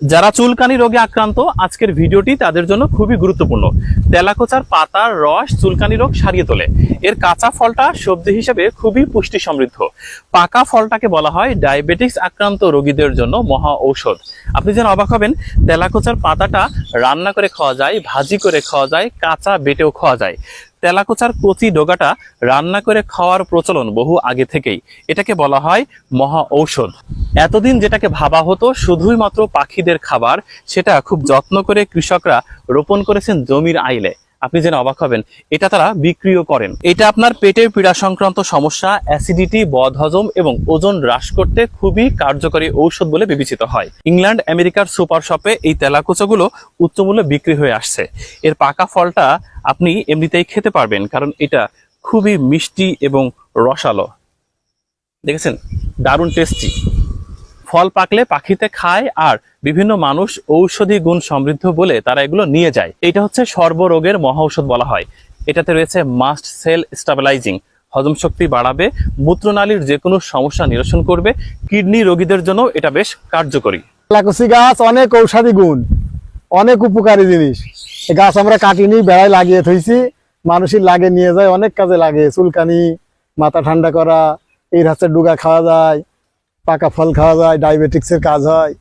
যারা চুলকানি রোগে আক্রান্ত, আজকের ভিডিওটি তাদের জন্য খুবই গুরুত্বপূর্ণ। তেলাকোচার পাতার রস চুলকানি রোগ সারিয়ে তোলে। এর কাঁচা ফলটা সবজি হিসেবে খুবই পুষ্টি সমৃদ্ধ। পাকা ফলটাকে বলা হয় ডায়াবেটিক্স আক্রান্ত রোগীদের জন্য মহা ঔষধ। আপনি যেন অবাক হবেন, তেলাকোচার পাতাটা রান্না করে খাওয়া যায়, ভাজি করে খাওয়া যায়, কাঁচা বেটেও খাওয়া যায়। তেলাকোচার কচি ডোগাটা রান্না করে খাওয়ার প্রচলন বহু আগে থেকেই। এটাকে বলা হয় মহা ঔষধ। এতদিন যেটাকে ভাবা হতো শুধুই মাত্র পাখিদের খাবার, সেটা খুব যত্ন করে কৃষকরা রোপণ করেছেন জমির আইলে। আপনি যেন অবাক হবেন, এটা তারা বিক্রিও করেন। এটা আপনার পেটের পীড়া সংক্রান্ত সমস্যা, অ্যাসিডিটি, বদহজম এবং ওজন হ্রাস করতে খুবই কার্যকরী ঔষধ বলে বিবেচিত হয়। ইংল্যান্ড আমেরিকার সুপার শপে এই তেলাকুচাগুলো উচ্চমূল্যে বিক্রি হয়ে আসছে। এর পাকা ফলটা আপনি এমনিতেই খেতে পারবেন, কারণ এটা খুবই মিষ্টি এবং রসালো। দেখেছেন? দারুণ টেস্টি ফল পাকলে পাখিতে খায় আর বিভিন্ন মানুষ ঔষধি গুণ সমৃদ্ধ বলে তারা এগুলো নিয়ে যায়। এটা হচ্ছে সর্বরোগের মহা ঔষধ বলা হয়। এটাতে রয়েছে মাস্ট সেল স্টাবিলাইজিং। হজম শক্তি বাড়াবে, মূত্রনালীর যে কোনো সমস্যা নিরসন করবে, কিডনি রোগীদের জন্য এটা বেশ কার্যকরী। লাকুসি গাছ অনেক ঔষধি গুণ, অনেক উপকারী জিনিস। গাছ আমরা কাটিনি, বেড়ায় লাগিয়ে থইছি মানুষের লাগে নিয়ে যায়, অনেক কাজে লাগে। চুলকানি, মাথা ঠান্ডা করা, এই হচ্ছে ডুগা খাওয়া যায় পাকা ফল খাওয়া যায় ডায়াবেটিক্সের কাজ হয়।